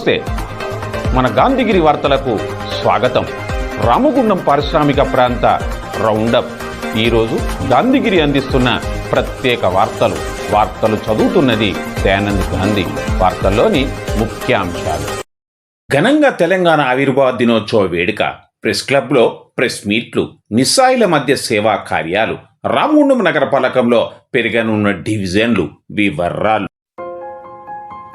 నమస్తే. మన గాంధీగిరి వార్తలకు స్వాగతం. రామగుండం పారిశ్రామిక ప్రాంత రౌండప్. ఈరోజు గాంధీగిరి అందిస్తున్న ప్రత్యేక వార్తలు. వార్తలు చదువుతున్నది దయానంద్ గాంధీ. వార్తల్లోని ముఖ్యాంశాలు. ఘనంగా తెలంగాణ ఆవిర్భావ దినోత్సవ వేడుక. ప్రెస్ క్లబ్లో ప్రెస్ మీట్లు. నిస్సాయిల మధ్య సేవా కార్యాలు. రామగుండం నగర పాలకంలో పెరగనున్న డివిజన్లు. వివరాలు.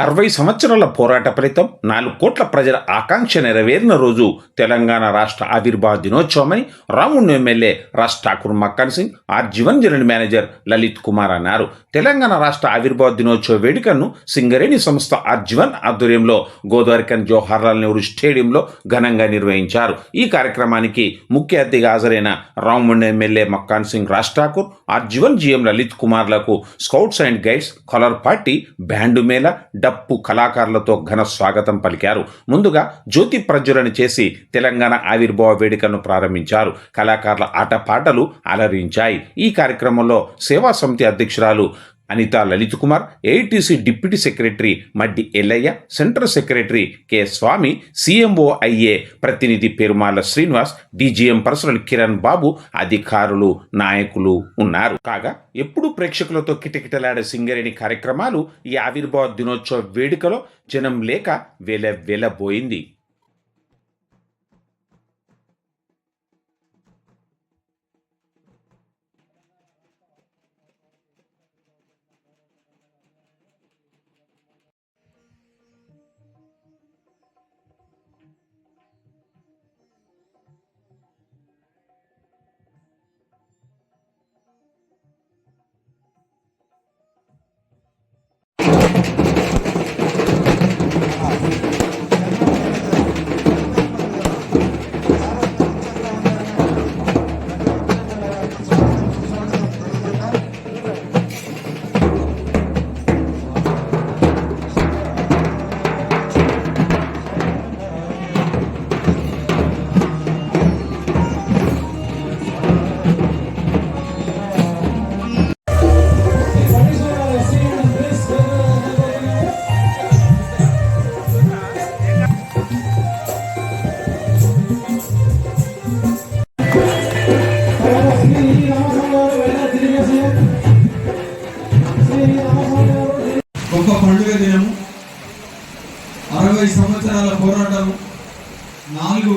అరవై సంవత్సరాల పోరాట ఫలితం నాలుగు కోట్ల ప్రజల ఆకాంక్ష నెరవేరిన రోజు తెలంగాణ రాష్ట్ర ఆవిర్భావ దినోత్సవమని రాముడు MLA Raj Thakur Makkan Singh R Jeevan general manager Lalit Kumar అన్నారు. తెలంగాణ రాష్ట్ర ఆవిర్భావ దినోత్సవ వేడుకను సింగరేణి సంస్థ ఆర్ జీవన్ ఆధ్వర్యంలో గోదావరికన్ జవహర్లాల్ నెహ్రూ స్టేడియంలో ఘనంగా నిర్వహించారు. ఈ కార్యక్రమానికి ముఖ్య అతిథిగా హాజరైన రాముడు MLA Makkan Singh Raj Thakur R Jeevan GM Lalit కుమార్లకు scouts and guides colour party band Mela డప్పు కళాకారులతో ఘన స్వాగతం పలికారు. ముందుగా జ్యోతి ప్రజ్వలన చేసి తెలంగాణ ఆవిర్భావ వేడుకను ప్రారంభించారు. కళాకారుల ఆటపాటలు అలరించాయి. ఈ కార్యక్రమంలో సేవా సమితి అధ్యక్షురాలు Anitha Lalit Kumar AITC deputy secretary Maddi Ellaiah central secretary K Swamy CMO IA ప్రతినిధి పెరుమాల శ్రీనివాస్ డీజీఎం పర్సనల్ కిరణ్ బాబు అధికారులు నాయకులు ఉన్నారు. కాగా ఎప్పుడు ప్రేక్షకులతో కిటకిటలాడే సింగరేణి కార్యక్రమాలు ఈ ఆవిర్భావ దినోత్సవ వేడుకలో జనం లేక వెల వెలబోయింది.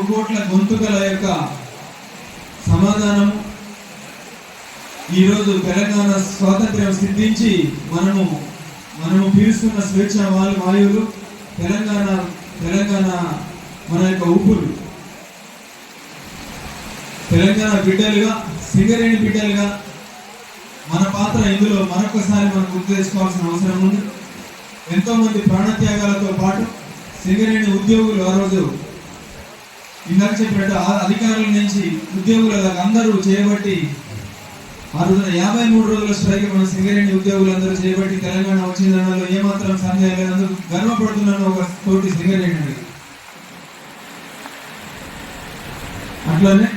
కోట్ల గొంతుకల యొక్క సమాధానం ఈరోజు తెలంగాణ స్వాతంత్ర్యం సిద్ధించి మనము మనము పీలుస్తున్న స్వేచ్ఛ వాయు వాయువులు తెలంగాణ తెలంగాణ మన యొక్క ఊపులు. తెలంగాణ బిడ్డలుగా సింగరేణి బిడ్డలుగా మన పాత్ర ఇందులో మరొకసారి మనం గుర్తు చేసుకోవాల్సిన అవసరం ఉంది. ఎంతో మంది ప్రాణత్యాగాలతో పాటు సింగరేణి ఉద్యోగులు ఆ రోజు ఇందాక చెప్పినట్టు అధికారుల నుంచి ఉద్యోగుల అందరూ చేయబట్టి ఆ రోజున యాభై మూడు రోజుల స్ట్రైక్ మన సింగరేణి ఉద్యోగులందరూ చేయబట్టి తెలంగాణ వచ్చిందనలో ఏమాత్రం సందేహం లేదు. అందరూ గర్వపడుతున్నాను ఒక తోటి సింగరేణి అట్లానే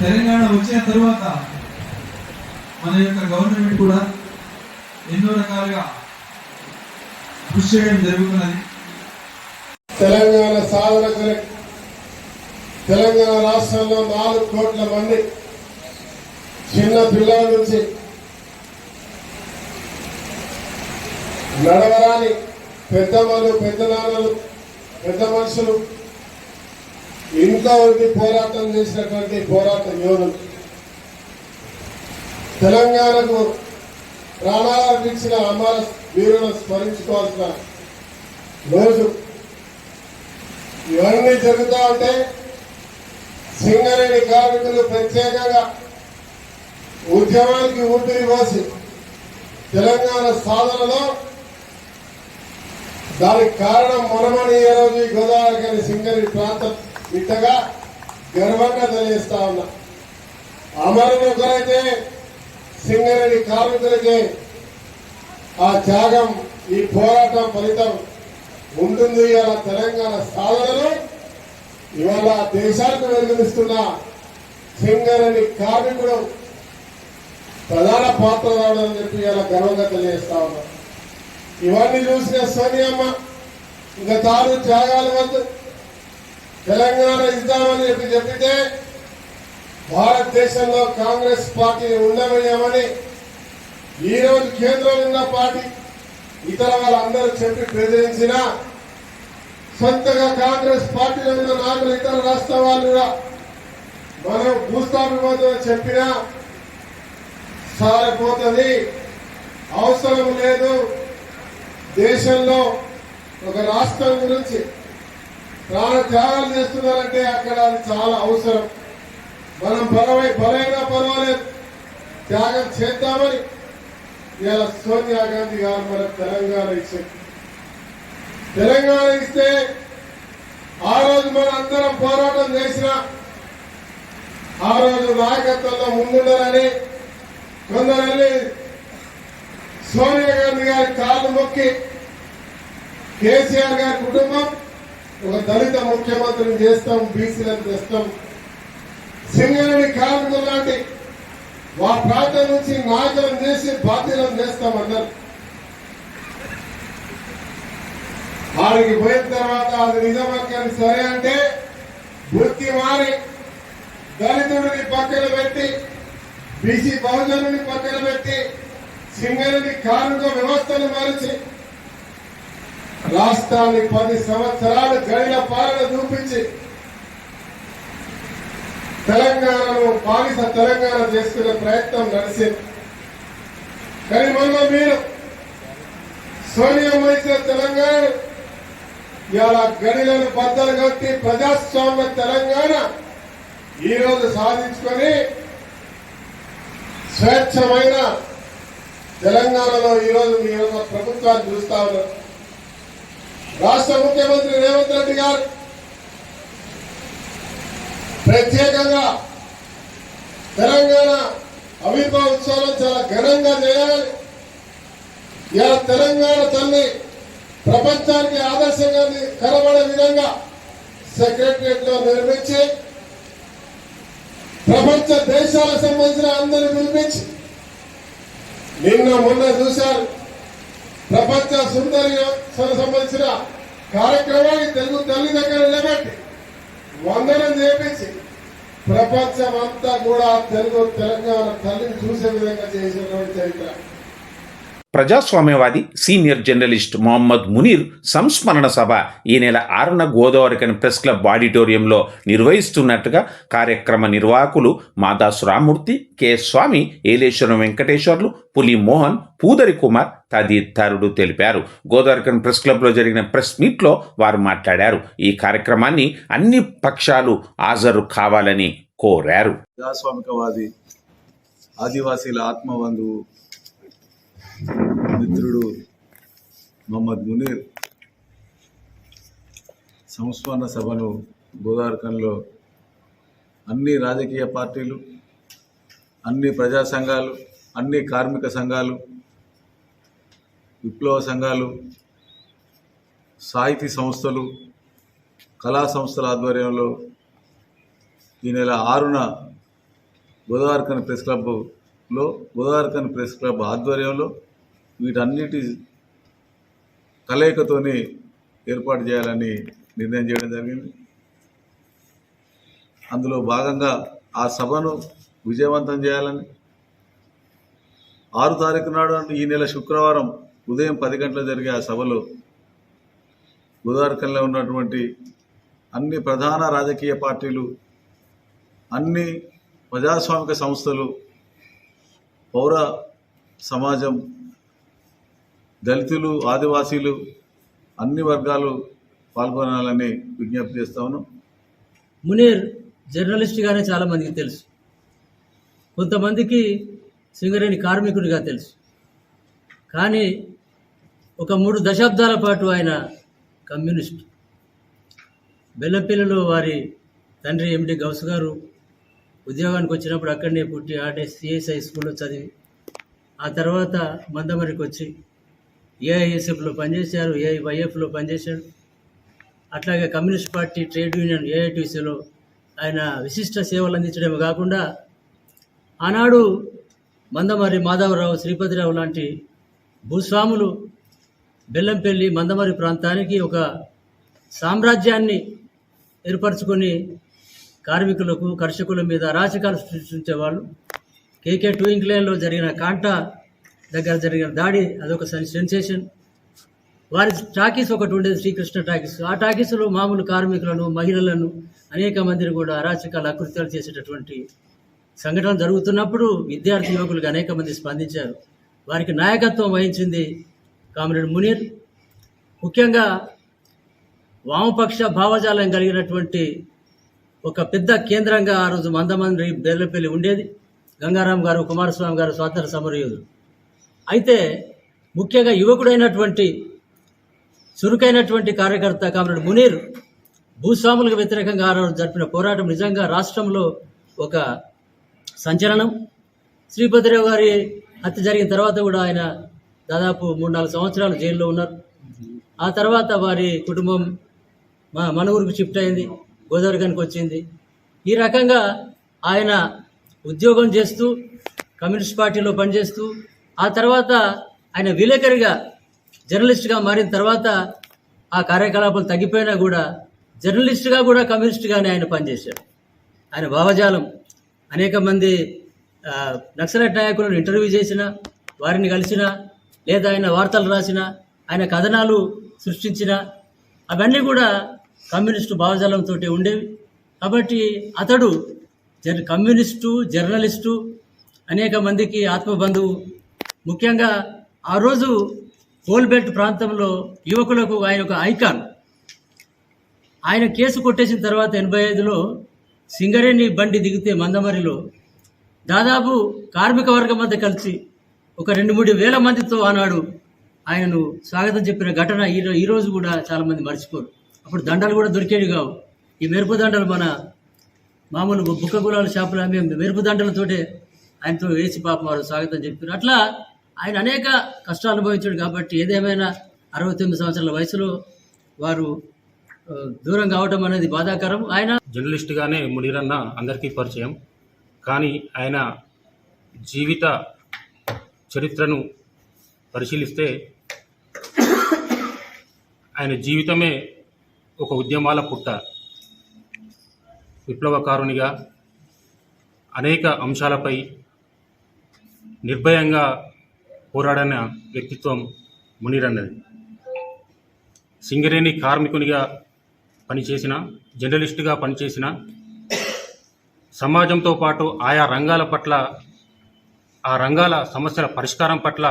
తెలంగాణ వచ్చిన తర్వాత మన యొక్క గవర్నమెంట్ కూడా ఎన్నో రకాలుగా కృషి చేయడం జరుగుతున్నది. తెలంగాణ సాధన తెలంగాణ రాష్ట్రంలో నాలుగు కోట్ల మంది చిన్న పిల్లల నుంచి నడవరాని పెద్దవాళ్ళు పెద్ద నాన్నలు పెద్ద మనుషులు ఇంట్లో ఉండి పోరాటం చేసినటువంటి పోరాట యోధులు. తెలంగాణకు ప్రాణాలర్పించిన అమర వీరులను స్మరించుకోవాల్సిన రోజు. ఇవన్నీ జరుగుతూ ఉంటే సింగరేణి కార్మికులు ప్రత్యేకంగా ఉద్యమానికి ఊపిరి పోసి తెలంగాణ సాధనలో దానికి కారణం మనమని ఈ రోజు ఈ గోదావరి గారి సింగరేణి ప్రాంతం ఇట్టగా గర్వంగా తెలియజేస్తా ఉన్నా. అమరులు ఒకరైతే సింగరేణి కార్మికులకి ఆ త్యాగం ఈ పోరాటం ఫలితం ఉంటుంది. అలా తెలంగాణ సాధనలో ఇవాళ దేశానికి వెలుగునిస్తున్న అని కార్మికుడు ప్రధాన పాత్ర రావడం చెప్పి ఇలా గర్వంగా తెలియజేస్తా ఉన్నాం. ఇవన్నీ చూసిన సోనియమ్మ ఇంకా తాను త్యాగాలు వద్దు తెలంగాణ ఇద్దామని చెప్పి చెప్పితే భారతదేశంలో కాంగ్రెస్ పార్టీ ఉండమని ఈ రోజు కేంద్రంలో ఉన్న పార్టీ ఇతర వాళ్ళందరూ చెప్పి ప్రచురించినా సొంతగా కాంగ్రెస్ పార్టీలో ఉన్న నాయకులు ఇతర రాష్ట్ర వాళ్ళు మనం భూస్థాపిపోతుందని చెప్పినా సారిపోతుంది. అవసరం లేదు. దేశంలో ఒక రాష్ట్రం గురించి ప్రాణ త్యాగాలు చేస్తున్నారంటే అక్కడ అది చాలా అవసరం. మనం బలమై బలైనా పర్వాలేదు. త్యాగం చేద్దామని ఇలా సోనియా గాంధీ గారు మన తెలంగాణ ఇచ్చారు. తెలంగాణ ఇస్తే ఆ రోజు మన అందరం పోరాటం చేసిన ఆ రోజు నాయకత్వంలో ముందుండాలని కొందరు వెళ్ళి సోనియా గాంధీ గారి కాళ్ళు మొక్కి కేసీఆర్ గారి కుటుంబం ఒక దళిత ముఖ్యమంత్రిని చేస్తాం బీసీలను తెస్తాం సింగరేణి కార్మికులు లాంటి మా ప్రాంతం నుంచి నాయకులను చేసి బాధ్యులను చేస్తామన్నారు ఆడికి పోయిన తర్వాత అది నిజమని సరే అంటే వృత్తి మారి దళితుడిని పక్కన పెట్టి బీసీ బహుజనుని పక్కన పెట్టి సింగరుని కార్మిక వ్యవస్థను మరిచి రాష్ట్రాన్ని పది సంవత్సరాలు గడిల పాలన చూపించి తెలంగాణను బానిస తెలంగాణ చేసుకునే ప్రయత్నం నడిచింది. కానీ మొన్న మీరు సోనియా ఇచ్చిన తెలంగాణ ఇవాళ గడిలను బద్దలు కట్టి ప్రజాస్వామ్య తెలంగాణ ఈ రోజు సాధించుకొని స్వేచ్ఛమైన తెలంగాణలో ఈ రోజు మీ యొక్క ప్రభుత్వాన్ని చూస్తా ఉన్నారు. రాష్ట్ర ముఖ్యమంత్రి రేవంత్ రెడ్డి గారు ప్రత్యేకంగా తెలంగాణ ఆవిర్భావ ఉత్సవాలను చాలా ఘనంగా చేయాలి ఇలా తెలంగాణ తల్లి ప్రపంచానికి ఆదర్శంగా కనబడే విధంగా సెక్రటరియట్లో నిర్మించి ప్రపంచ దేశాలకు సంబంధించిన అందరిని పిలిపించి నిన్న మొన్న చూశారు. ప్రపంచ సుందరి సంబంధించిన కార్యక్రమాన్ని తెలుగు తల్లి దగ్గర నిలబెట్టి వందనం చేపించి ప్రపంచం అంతా కూడా తెలుగు తెలంగాణ తల్లిని చూసే విధంగా చేసినటువంటి చరిత్ర. ప్రజాస్వామ్యవాది సీనియర్ జర్నలిస్ట్ మొహమ్మద్ మునీర్ సంస్మరణ సభ ఈ నెల ఆరున గోదావరికని ప్రెస్ క్లబ్ ఆడిటోరియంలో నిర్వహిస్తున్నట్టుగా కార్యక్రమ నిర్వాహకులు మాదాసు రామూర్తి కె. స్వామి ఏలేశ్వరం వెంకటేశ్వర్లు పులి మోహన్ పూదరి కుమార్ తదితరుడు తెలిపారు. గోదావరికన్ ప్రెస్ క్లబ్లో జరిగిన ప్రెస్ మీట్లో వారు మాట్లాడారు. ఈ కార్యక్రమాన్ని అన్ని పక్షాలు హాజరు కావాలని కోరారు. ప్రజాస్వామికవాది ఆదివాసీల ఆత్మబంధువు మిత్రుడు మొహమ్మద్ మునీర్ సంస్మరణ సభను గోదావరికంలో అన్ని రాజకీయ పార్టీలు అన్ని ప్రజా సంఘాలు అన్ని కార్మిక సంఘాలు విప్లవ సంఘాలు సాహితీ సంస్థలు కళా సంస్థల ఆధ్వర్యంలో ఈ నెల ఆరున గోదావరికన్ ప్రెస్ క్లబ్లో గోదావరికన్ ప్రెస్ క్లబ్ ఆధ్వర్యంలో వీటన్నిటి కలయికతోని ఏర్పాటు చేయాలని నిర్ణయం చేయడం జరిగింది. అందులో భాగంగా ఆ సభను విజయవంతం చేయాలని ఆరు తారీఖు నాడు ఈ నెల శుక్రవారం ఉదయం పది గంటల జరిగే ఆ సభలో గోదావరికంలో ఉన్నటువంటి అన్ని ప్రధాన రాజకీయ పార్టీలు అన్ని ప్రజాస్వామిక సంస్థలు పౌర సమాజం దళితులు ఆదివాసీలు అన్ని వర్గాలు పాల్గొనాలని విజ్ఞప్తి చేస్తాను మునీర్ జర్నలిస్ట్గానే చాలామందికి తెలుసు. కొంతమందికి సింగరేణి కార్మికుడిగా తెలుసు. కానీ ఒక మూడు దశాబ్దాల పాటు ఆయన కమ్యూనిస్ట్. బెల్లంపల్లిలో వారి తండ్రి ఎండి గౌస్ గారు ఉద్యోగానికి వచ్చినప్పుడు అక్కడనే పుట్టి ఆడే సిఎస్ఐ స్కూల్లో చదివి ఆ తర్వాత మందమరికి వచ్చి ఏఐఎస్ఎఫ్లో పనిచేశారు ఏఐవైఎఫ్లో పనిచేశాడు. అట్లాగే కమ్యూనిస్ట్ పార్టీ ట్రేడ్ యూనియన్ ఏఐటీసీలో ఆయన విశిష్ట సేవలు అందించడమే కాకుండా ఆనాడు మందమరి మాధవరావు శ్రీపతిరావు లాంటి భూస్వాములు బెల్లంపల్లి మందమరి ప్రాంతానికి ఒక సామ్రాజ్యాన్ని ఏర్పరచుకొని కార్మికులకు కర్షకుల మీద అరాచకాలు సృష్టించేవాళ్ళు. కేకే టూ ఇంక్లేన్లో జరిగిన కాంటా దగ్గర జరిగిన దాడి అదొక సెన్సేషన్ వారి టాకీస్ ఒకటి ఉండేది శ్రీకృష్ణ టాకీస్. ఆ టాకీస్లో మామూలు కార్మికులను మహిళలను అనేక మందిని కూడా అరాచకాలు అకృత్యాలు చేసేటటువంటి సంఘటన జరుగుతున్నప్పుడు విద్యార్థి యువకులకు అనేక మంది స్పందించారు. వారికి నాయకత్వం వహించింది కామ్రేడ్ మునీర్. ముఖ్యంగా వామపక్ష భావజాలం కలిగినటువంటి ఒక పెద్ద కేంద్రంగా ఆ రోజు మందమంది బెల్లపల్లి ఉండేది. గంగారాం గారు కుమారస్వామి గారు స్వాతంత్ర సమరయోధులు. అయితే ముఖ్యంగా యువకుడైనటువంటి చురుకైనటువంటి కార్యకర్త కామ్రేడ్ మునీర్ భూస్వాములకు వ్యతిరేకంగా ఆ రోజు జరిపిన పోరాటం నిజంగా రాష్ట్రంలో ఒక సంచలనం. శ్రీపతిరావు గారి హత్య జరిగిన తర్వాత కూడా ఆయన దాదాపు మూడు నాలుగు సంవత్సరాలు జైల్లో ఉన్నారు. ఆ తర్వాత వారి కుటుంబం మా మన ఊరికి షిఫ్ట్ అయింది గోదావరిగానికి వచ్చింది. ఈ రకంగా ఆయన ఉద్యోగం చేస్తూ కమ్యూనిస్ట్ పార్టీలో పనిచేస్తూ ఆ తర్వాత ఆయన విలేకరిగా జర్నలిస్ట్గా మారిన తర్వాత ఆ కార్యకలాపాలు తగ్గిపోయినా కూడా జర్నలిస్ట్గా కూడా కమ్యూనిస్ట్గానే ఆయన పనిచేశాడు. ఆయన భావజాలం అనేక మంది నక్సలైట్ నాయకులను ఇంటర్వ్యూ చేసిన వారిని కలిసిన లేదా ఆయన వార్తలు రాసిన ఆయన కథనాలు సృష్టించిన అవన్నీ కూడా కమ్యూనిస్టు భావజాలంతో ఉండేవి. కాబట్టి అతడు జర్ కమ్యూనిస్టు జర్నలిస్టు అనేక మందికి ఆత్మబంధువు ముఖ్యంగా ఆ రోజు కోల్బెల్ట్ ప్రాంతంలో యువకులకు ఆయన ఒక ఐకాన్. ఆయన కేసు కొట్టేసిన తర్వాత ఎనభై ఐదులో సింగరేణి బండి దిగితే మందమరిలో దాదాపు కార్మిక వర్గం మధ్య కలిసి ఒక రెండు మూడు వేల మందితో ఆనాడు ఆయనను స్వాగతం చెప్పిన ఘటన ఈ ఈరోజు కూడా చాలామంది మర్చిపోరు. అప్పుడు దండలు కూడా దొరికేవి కావు. ఈ మెరుపు దండలు మన మామూలు బుక్క గులాల షాపులో అమ్మే మెరుపు దండలతోటే ఆయనతో వేసి పాపం వారు స్వాగతం చెప్పారు. అట్లా ఆయన అనేక కష్టాలు అనుభవించాడు కాబట్టి ఏదేమైనా అరవై తొమ్మిది సంవత్సరాల వయసులో వారు దూరం కావటం అనేది బాధాకరం. ఆయన జర్నలిస్ట్గానే మునిరన్న అందరికీ పరిచయం. కానీ ఆయన జీవిత చరిత్రను పరిశీలిస్తే ఆయన జీవితమే ఒక ఉద్యమాల పుట్ట. విప్లవకారునిగా అనేక అంశాలపై నిర్భయంగా పోరాడిన వ్యక్తిత్వం మునీరన్నది సింగరేణి కార్మికునిగా పనిచేసిన జర్నలిస్టుగా పనిచేసిన సమాజంతో పాటు ఆయా రంగాల పట్ల ఆ రంగాల సమస్యల పరిష్కారం పట్ల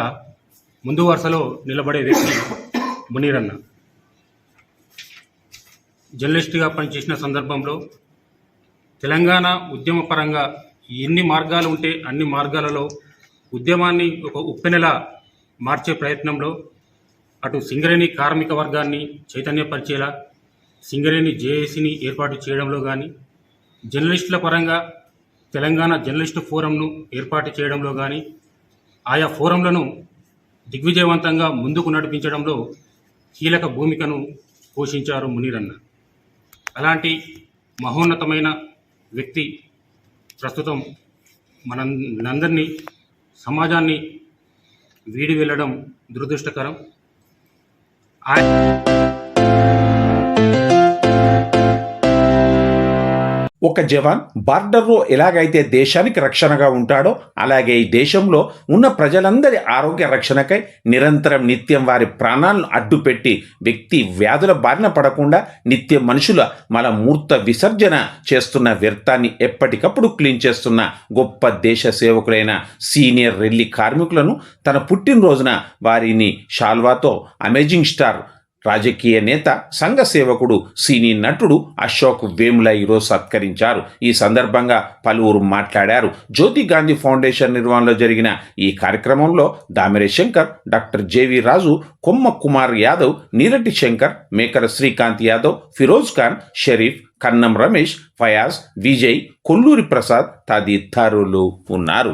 ముందు వరుసలో నిలబడే వ్యక్తి మునీరన్న జర్నలిస్టుగా పనిచేసిన సందర్భంలో తెలంగాణ ఉద్యమపరంగా ఎన్ని మార్గాలు ఉంటే అన్ని మార్గాలలో ఉద్యమాన్ని ఒక ఉప్పెనెలా మార్చే ప్రయత్నంలో అటు సింగరేణి కార్మిక వర్గాన్ని చైతన్యపరిచేలా సింగరేణి జేఏసీని ఏర్పాటు చేయడంలో కానీ జర్నలిస్టుల పరంగా తెలంగాణ జర్నలిస్టు ఫోరంను ఏర్పాటు చేయడంలో కానీ ఆయా ఫోరంలను దిగ్విజయవంతంగా ముందుకు నడిపించడంలో కీలక భూమికను పోషించారు మునీరన్న. అలాంటి మహోన్నతమైన వ్యక్తి ప్రస్తుతం మనందరినీ సమాజాన్ని వీడి వెళ్ళడం దురదృష్టకరం. ఒక జవాన్ బార్డర్లో ఎలాగైతే దేశానికి రక్షణగా ఉంటాడో అలాగే ఈ దేశంలో ఉన్న ప్రజలందరి ఆరోగ్య రక్షణకై నిరంతరం నిత్యం వారి ప్రాణాలను అడ్డుపెట్టి వ్యక్తి వ్యాధుల బారిన పడకుండా నిత్యం మనుషుల మన మూర్త విసర్జన చేస్తున్న వ్యర్థాన్ని ఎప్పటికప్పుడు క్లీన్ చేస్తున్న గొప్ప దేశ సేవకులైన సీనియర్ రెల్లి కార్మికులను తన పుట్టినరోజున వారిని షాల్వాతో అమేజింగ్ స్టార్ రాజకీయ నేత సంఘ సేవకుడు సినీ నటుడు అశోక్ వేముల ఈరోజు సత్కరించారు. ఈ సందర్భంగా పలువురు మాట్లాడారు. జ్యోతి గాంధీ ఫౌండేషన్ నిర్వహణలో జరిగిన ఈ కార్యక్రమంలో దామిరే Shankar doctor J V Raju Komma Kumar Yadav Neerati Shankar Mekara Srikanth Yadav Firoz Khan Sharif Kannam Ramesh Fayaz Vijay Kolluri Prasad తదితరులు ఉన్నారు.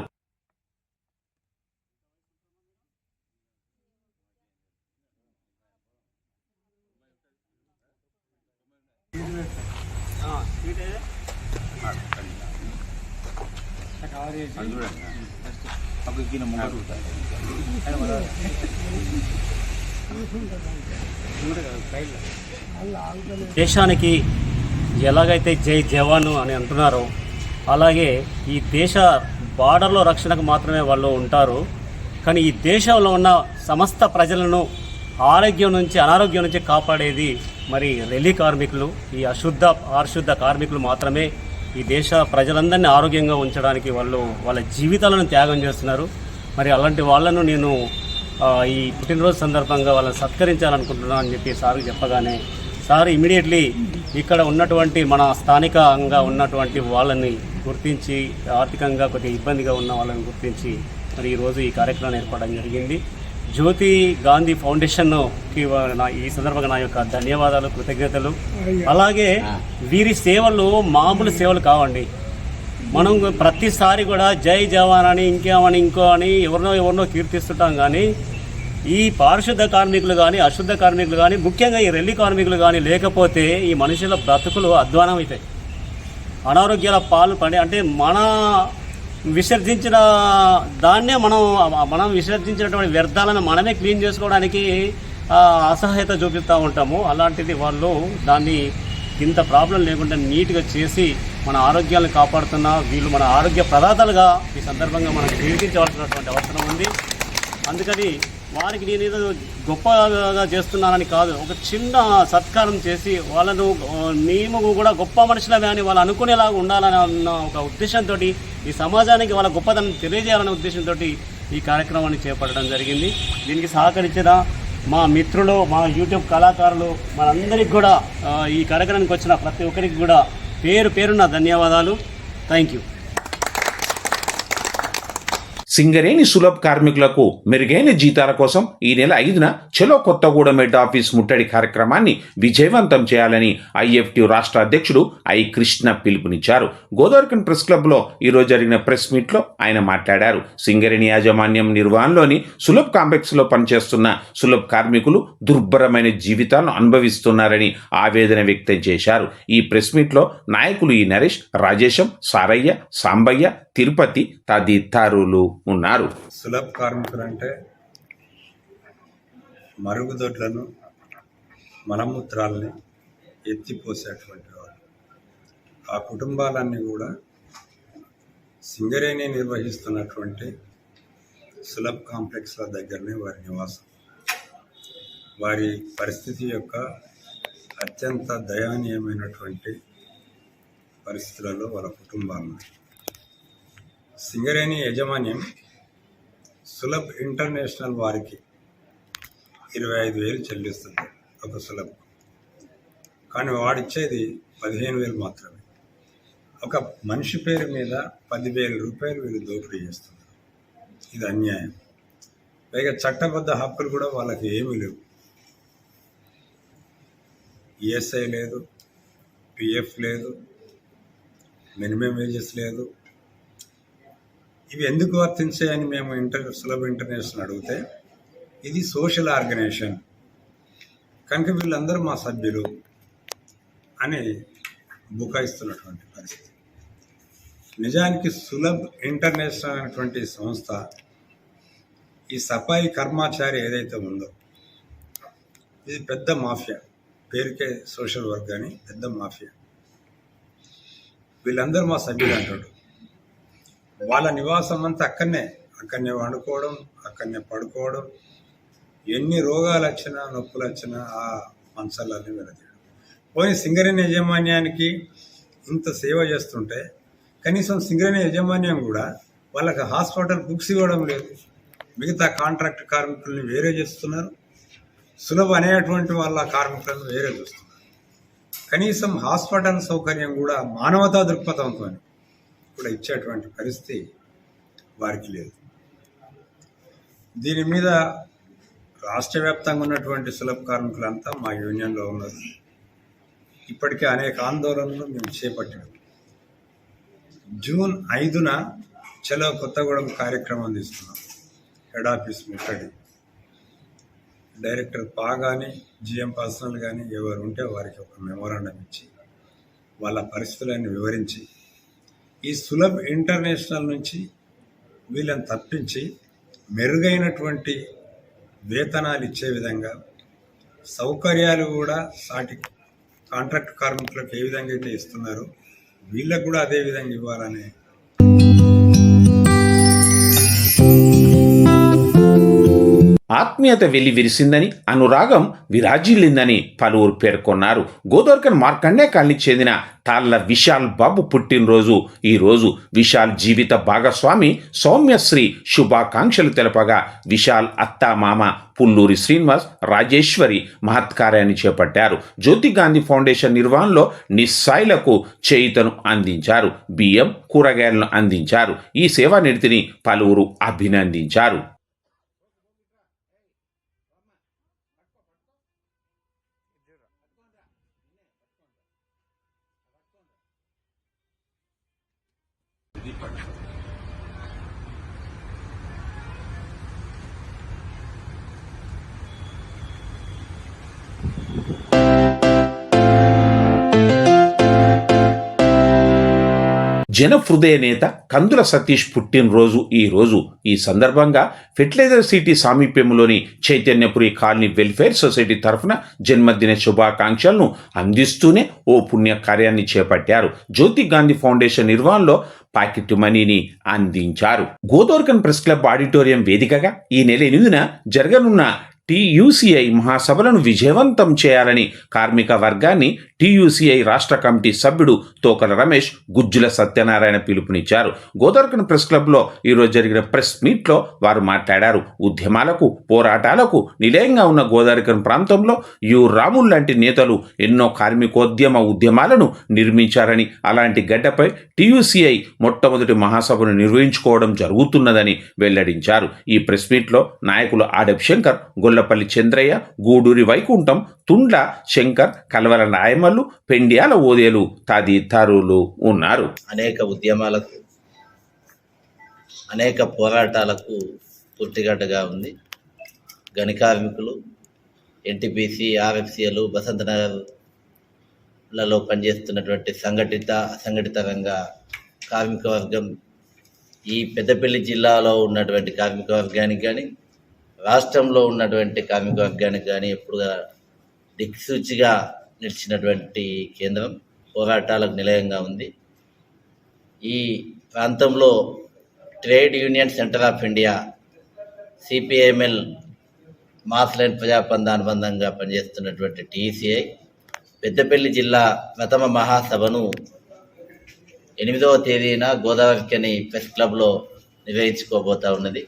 దేశానికి ఎలాగైతే జై జవాను అని అంటున్నారో అలాగే ఈ దేశ బార్డర్లో రక్షణకు మాత్రమే వాళ్ళు ఉంటారు. కానీ ఈ దేశంలో ఉన్న సమస్త ప్రజలను ఆరోగ్యం నుంచి అనారోగ్యం నుంచి కాపాడేది మరి రెల్లీ కార్మికులు. ఈ అశుద్ధ అశుద్ధ కార్మికులు మాత్రమే ఈ దేశ ప్రజలందరినీ ఆరోగ్యంగా ఉంచడానికి వాళ్ళు వాళ్ళ జీవితాలను త్యాగం చేస్తున్నారు. మరి అలాంటి వాళ్ళను నేను ఈ పుట్టినరోజు సందర్భంగా వాళ్ళని సత్కరించాలనుకుంటున్నాను అని చెప్పి సార్ చెప్పగానే సార్ ఇమీడియట్లీ ఇక్కడ ఉన్నటువంటి మన స్థానికంగా ఉన్నటువంటి వాళ్ళని గుర్తించి ఆర్థికంగా కొద్దిగా ఇబ్బందిగా ఉన్న వాళ్ళని గుర్తించి మరి ఈరోజు ఈ కార్యక్రమం ఏర్పడడం జరిగింది. జ్యోతి గాంధీ ఫౌండేషన్కి నా ఈ సందర్భంగా నా యొక్క ధన్యవాదాలు కృతజ్ఞతలు. అలాగే వీరి సేవలు మామూలు సేవలు కావండి. మనం ప్రతిసారి కూడా జై జవాన్ అని ఇంకేమని ఇంకో అని ఎవరినో ఎవరినో కీర్తిస్తుంటాం కానీ ఈ పారిశుద్ధ కార్మికులు కానీ అశుద్ధ కార్మికులు కానీ ముఖ్యంగా ఈ రెల్లి కార్మికులు కానీ లేకపోతే ఈ మనుషుల బ్రతుకులు అధ్వానం అవుతాయి. అనారోగ్యాల పాలు పడి అంటే మన విసర్జించిన దాన్నే మనం మనం విసర్జించినటువంటి వ్యర్థాలను మనమే క్లీన్ చేసుకోవడానికి అసహాయత చూపిస్తూ ఉంటాము. అలాంటిది వాళ్ళు దాన్ని ఇంత ప్రాబ్లం లేకుండా నీట్గా చేసి మన ఆరోగ్యాలను కాపాడుతున్న వీళ్ళు మన ఆరోగ్య ప్రదాతలుగా ఈ సందర్భంగా మనం కీర్తించవలసినటువంటి అవసరం ఉంది. అందుకని వారికి నేను ఏదో గొప్పగా చేస్తున్నానని కాదు ఒక చిన్న సత్కారం చేసి వాళ్ళను మేము కూడా గొప్ప మనుషులమే అని వాళ్ళు అనుకునేలాగా ఉండాలని అన్న ఒక ఉద్దేశంతో ఈ సమాజానికి వాళ్ళ గొప్పతనం తెలియజేయాలనే ఉద్దేశంతో ఈ కార్యక్రమాన్ని చేపట్టడం జరిగింది. దీనికి సహకరించిన మా మిత్రులు మా యూట్యూబ్ కళాకారులు మనందరికి కూడా ఈ కార్యక్రమానికి వచ్చిన ప్రతి ఒక్కరికి కూడా పేరు పేరున్న ధన్యవాదాలు. Thank you. సింగరేణి సులభ్ కార్మికులకు మెరుగైన జీతాల కోసం ఈ నెల ఐదున చెలో కొత్తగూడెం హెడ్ ఆఫీస్ ముట్టడి కార్యక్రమాన్ని విజయవంతం చేయాలని ఐఎఫ్టీ రాష్ట్ర అధ్యక్షుడు ఐ కృష్ణ పిలుపునిచ్చారు. గోదావరికన్ ప్రెస్ క్లబ్లో ఈరోజు జరిగిన ప్రెస్ మీట్లో ఆయన మాట్లాడారు. సింగరేణి యాజమాన్యం నిర్వహణలోని సులభ్ కాంప్లెక్స్లో పనిచేస్తున్న సులభ్ కార్మికులు దుర్భరమైన జీవితాలను అనుభవిస్తున్నారని ఆవేదన వ్యక్తం చేశారు. ఈ ప్రెస్ మీట్లో నాయకులు ఈ నరేష్ రాజేశం సారయ్య సాంబయ్య తిరుపతి తదితరులు. ఉన్నారు. సులభ కార్మికులంటే మరుగుదొడ్లను మలమూత్రాలని ఎత్తిపోసేటువంటి వారు. ఆ కుటుంబాలన్నీ కూడా సింగరేణి నిర్వహిస్తున్నటువంటి సులభ కాంప్లెక్స్ల దగ్గరనే వారి నివాసం. వారి పరిస్థితి యొక్క అత్యంత దయనీయమైనటువంటి పరిస్థితులలో వాళ్ళ కుటుంబాలు. ఉన్నాయి. సింగరేణి యాజమాన్యం సులభ్ ఇంటర్నేషనల్ వారికి ఇరవై ఐదు వేలు చెల్లిస్తుంది ఒక సులభ్. కానీ వాడిచ్చేది పదిహేను వేలు మాత్రమే. ఒక మనిషి పేరు మీద పదివేల రూపాయలు వీళ్ళు దోపిడీ చేస్తున్నారు ఇది అన్యాయం. పైగా చట్టబద్ధ హక్కులు కూడా వాళ్ళకి ఏమీ లేవు. ఈఎస్ఐ లేదు పిఎఫ్ లేదు మినిమం వేజెస్ లేదు ఇవి ఎందుకు వర్తించాయని మేము ఇంటర్ సులభ ఇంటర్నేషనల్ అడిగితే ఇది సోషల్ ఆర్గనైజేషన్. కనుక వీళ్ళందరూ మా సభ్యులు అని బుకాయిస్తున్నటువంటి పరిస్థితి. నిజానికి సులభ్ ఇంటర్నేషనల్ అనేటువంటి సంస్థ ఈ సఫాయి కర్మాచారి ఏదైతే ఉందో ఇది పెద్ద మాఫియా. పేరుకే సోషల్ వర్క్ అని పెద్ద మాఫియా. వీళ్ళందరూ మా సభ్యులు అంటాడు వాళ్ళ నివాసం అంతా అక్కడనే. అక్కడనే వండుకోవడం అక్కడనే పడుకోవడం. ఎన్ని రోగాలు వచ్చినా నొప్పులు వచ్చినా ఆ మంచాలన్నీ వెళతాడు పోనీ సింగరేణి యాజమాన్యానికి ఇంత సేవ చేస్తుంటే కనీసం సింగరేణి యాజమాన్యం కూడా వాళ్ళకి హాస్పిటల్ బుక్స్ ఇవ్వడం లేదు. మిగతా కాంట్రాక్ట్ కార్మికుల్ని వేరే చేస్తున్నారు. సులభ అనేటువంటి వాళ్ళ కార్మికులను వేరే చూస్తున్నారు. కనీసం హాస్పిటల్ సౌకర్యం కూడా మానవతా దృక్పథంతో కూడా ఇచ్చేటువంటి పరిస్థితి వారికి లేదు. దీని మీద రాష్ట్ర వ్యాప్తంగా ఉన్నటువంటి సులభ కార్మికులంతా మా యూనియన్లో ఉన్నారు. ఇప్పటికే అనేక ఆందోళనలు మేము చేపట్టాము జూన్ ఐదున చలో కొత్తగూడెం కార్యక్రమం తీసుకున్నాం. హెడ్ ఆఫీస్ ముట్టడి డైరెక్టర్ పా కానీ జిఎం పర్సనల్ కానీ ఎవరు ఉంటే వారికి ఒక మెమోరాండం ఇచ్చి వాళ్ళ పరిస్థితులను వివరించి ఈ సులభ్ ఇంటర్నేషనల్ నుంచి వీళ్ళని తప్పించి మెరుగైనటువంటి వేతనాలు ఇచ్చే విధంగా సౌకర్యాలు కూడా సాటి కాంట్రాక్ట్ కార్మికులకు ఏ విధంగా అయితే ఇస్తున్నారో వీళ్ళకు కూడా అదే విధంగా ఇవ్వాలనే ఆత్మీయత వెళ్ళి విరిసిందని అనురాగం విరాజిల్లిందని పలువురు పేర్కొన్నారు. గోదర్కన్ మార్కండే కాలనీకి చెందిన తాళ్ళ విశాల్ బాబు పుట్టినరోజు. ఈరోజు విశాల్ జీవిత భాగస్వామి సౌమ్యశ్రీ శుభాకాంక్షలు తెలపగా విశాల్ అత్త మామ పుల్లూరి శ్రీనివాస్ రాజేశ్వరి మహత్కార్యాన్ని చేపట్టారు. జ్యోతి గాంధీ ఫౌండేషన్ నిర్వహణలో నిస్సాయిలకు చేయుతను అందించారు. బియ్యం కూరగాయలను అందించారు. ఈ సేవా నిడితిని పలువురు అభినందించారు. Perfect. జన హృదయ నేత కందుల సతీష్ పుట్టినరోజు ఈ రోజు. ఈ సందర్భంగా ఫెర్టిలైజర్ సిటీ సామీప్యంలోని చైతన్యపురి కాలనీ వెల్ఫేర్ సొసైటీ తరఫున జన్మదిన శుభాకాంక్షలను అందిస్తూనే ఓ పుణ్య కార్యాన్ని చేపట్టారు. జ్యోతి గాంధీ ఫౌండేషన్ నిర్వహణలో పాకెట్ మనీని అందించారు. గోదోర్కన్ ప్రెస్ క్లబ్ ఆడిటోరియం వేదికగా ఈ నెల ఎనిమిదిన జరగనున్న టీయూసీఐ మహాసభలను విజయవంతం చేయాలని కార్మిక వర్గాన్ని టీయూసీఐ రాష్ట్ర కమిటీ సభ్యుడు తోకల రమేష్ గుజ్జుల సత్యనారాయణ పిలుపునిచ్చారు. గోదావరికన్ ప్రెస్ క్లబ్లో ఈరోజు జరిగిన ప్రెస్ మీట్లో వారు మాట్లాడారు. ఉద్యమాలకు పోరాటాలకు నిలయంగా ఉన్న గోదావరికన్ ప్రాంతంలో యు రాముల్ లాంటి నేతలు ఎన్నో కార్మికోద్యమ ఉద్యమాలను నిర్మించారని అలాంటి గడ్డపై టీయూసీఐ మొట్టమొదటి మహాసభను నిర్వహించుకోవడం జరుగుతున్నదని వెల్లడించారు. ఈ ప్రెస్ మీట్లో నాయకులు ఆడప్ శంకర్ గొల్లపల్లి చంద్రయ్య గూడూరి వైకుంఠం తుండ్ల శంకర్ కలవల వాళ్ళు పెండియాల ఓదేలు తదితరులు ఉన్నారు. అనేక ఉద్యమాలకు అనేక పోరాటాలకు పుట్టిగడ్డగా ఉంది. గని కార్మికులు ఎన్టీపీసీ ఆర్ఎఫ్సీలు బసంత నగర్లలో పనిచేస్తున్నటువంటి సంఘటిత అసంఘటిత రంగ కార్మిక వర్గం ఈ పెద్దపల్లి జిల్లాలో ఉన్నటువంటి కార్మిక వర్గానికి కానీ రాష్ట్రంలో ఉన్నటువంటి కార్మిక వర్గానికి కానీ ఎప్పుడుగా దిక్సూచిగా నిలిచినటువంటి కేంద్రం పోరాటాలకు నిలయంగా ఉంది. ఈ ప్రాంతంలో trade union centre of India CPIML mass line ప్రజాపంద అనుబంధంగా పనిచేస్తున్నటువంటి టీసీఐ పెద్దపల్లి జిల్లా ప్రథమ మహాసభను ఎనిమిదవ తేదీన గోదావరికని ప్రెస్ క్లబ్లో నిర్వహించుకోబోతా ఉన్నది.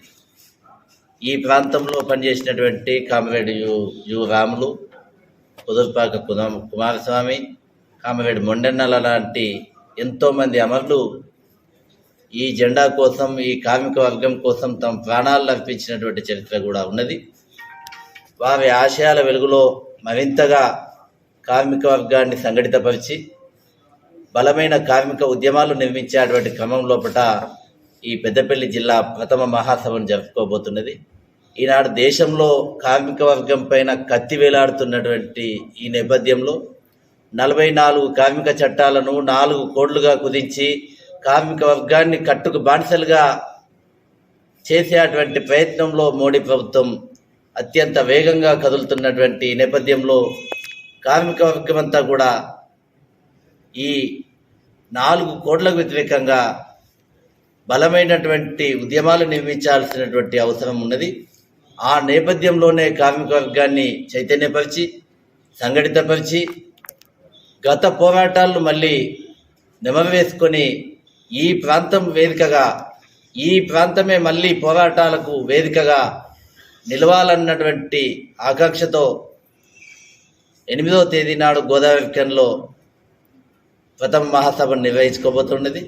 ఈ ప్రాంతంలో పనిచేసినటువంటి comrade U U Ramulu Kudurpaka కుమ Kumaraswamy comrade Mondennala లాంటి ఎంతోమంది అమరులు ఈ జెండా కోసం ఈ కార్మిక వర్గం కోసం తమ ప్రాణాలను అర్పించినటువంటి చరిత్ర కూడా ఉన్నది. వారి ఆశయాల వెలుగులో మరింతగా కార్మిక వర్గాన్ని సంఘటితపరిచి బలమైన కార్మిక ఉద్యమాలు నిర్మించేటువంటి క్రమం లోపల ఈ పెద్దపల్లి జిల్లా ప్రథమ మహాసభను జరుపుకోబోతున్నది. ఈనాడు దేశంలో కార్మిక వర్గం పైన కత్తి వేలాడుతున్నటువంటి ఈ నేపథ్యంలో నలభై నాలుగు కార్మిక చట్టాలను నాలుగు కోడ్లుగా కుదించి కార్మిక వర్గాన్ని కట్టుకు బానిసలుగా చేసేటువంటి ప్రయత్నంలో మోడీ ప్రభుత్వం అత్యంత వేగంగా కదులుతున్నటువంటి నేపథ్యంలో కార్మిక వర్గం అంతా కూడా ఈ నాలుగు కోట్లకు వ్యతిరేకంగా బలమైనటువంటి ఉద్యమాలు నిర్మించాల్సినటువంటి అవసరం ఉన్నది. ఆ నేపథ్యంలోనే కార్మిక వర్గాన్ని చైతన్యపరిచి సంఘటితపరిచి గత పోరాటాలను మళ్ళీ నెమవేసుకొని ఈ ప్రాంతం వేదికగా ఈ ప్రాంతమే మళ్ళీ పోరాటాలకు వేదికగా నిలవాలన్నటువంటి ఆకాంక్షతో ఎనిమిదవ తేదీ నాడు గోదావరికంలో ప్రథమ మహాసభ నిర్వహించుకోబోతున్నది.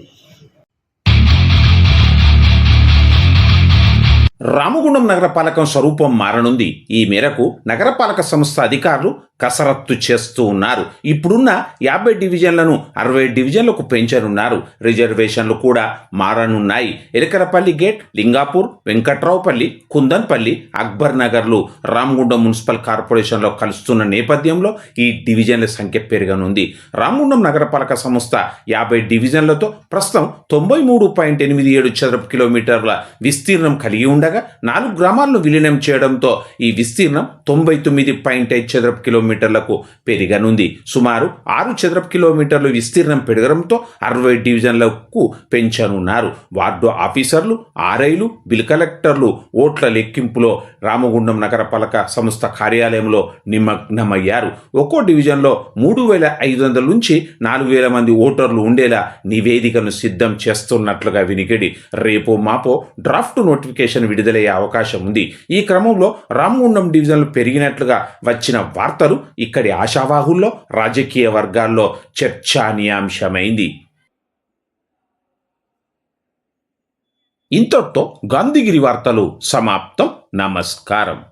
రామగుండం నగరపాలకం స్వరూపం మారనుంది. ఈ మేరకు నగరపాలక సంస్థ అధికారులు కసరత్తు చేస్తూ ఉన్నారు. ఇప్పుడున్న యాభై డివిజన్లను అరవై డివిజన్లకు పెంచనున్నారు. రిజర్వేషన్లు కూడా మారనున్నాయి. ఎలకరపల్లి గేట్ లింగాపూర్ వెంకట్రావుపల్లి కుందన్పల్లి అక్బర్ నగర్లు రామగుండం మున్సిపల్ కార్పొరేషన్లో కలుస్తున్న నేపథ్యంలో ఈ డివిజన్ల సంఖ్య పెరగనుంది. రామగుండం నగరపాలక సంస్థ యాభై డివిజన్లతో ప్రస్తుతం తొంభై మూడు పాయింట్ ఎనిమిది ఏడు చదరపు కిలోమీటర్ల విస్తీర్ణం కలిగి ఉండగా నాలుగు గ్రామాలను విలీనం చేయడంతో ఈ విస్తీర్ణం తొంభై తొమ్మిది పాయింట్ ఐదు చదరపు కిలోమీటర్ కిలోమీటర్లకు పెరిగనుంది. సుమారు ఆరు చదరపు కిలోమీటర్లు విస్తీర్ణం పెరగడంతో అరవై డివిజన్లకు పెంచనున్నారు. వార్డు ఆఫీసర్లు ఆర్ఐలు బిల్ కలెక్టర్లు ఓట్ల లెక్కింపులో రామగుండం నగరపాలక సంస్థ కార్యాలయంలో నిమగ్నమయ్యారు. ఒక్కో డివిజన్లో మూడు వేల ఐదు వందల నుంచి నాలుగు వేల మంది ఓటర్లు ఉండేలా నివేదికను సిద్ధం చేస్తున్నట్లుగా వినికిడి. రేపో మాపో డ్రాఫ్ట్ నోటిఫికేషన్ విడుదలయ్యే అవకాశం ఉంది. ఈ క్రమంలో రామగుండం డివిజన్లు పెరిగినట్లుగా వచ్చిన వార్తలు ఇక్కడి ఆశావాహుల్లో రాజకీయ వర్గాల్లో చర్చానీయాంశమైంది. ఇంతటితో గాంధీగిరి వార్తలు సమాప్తం. నమస్కారం.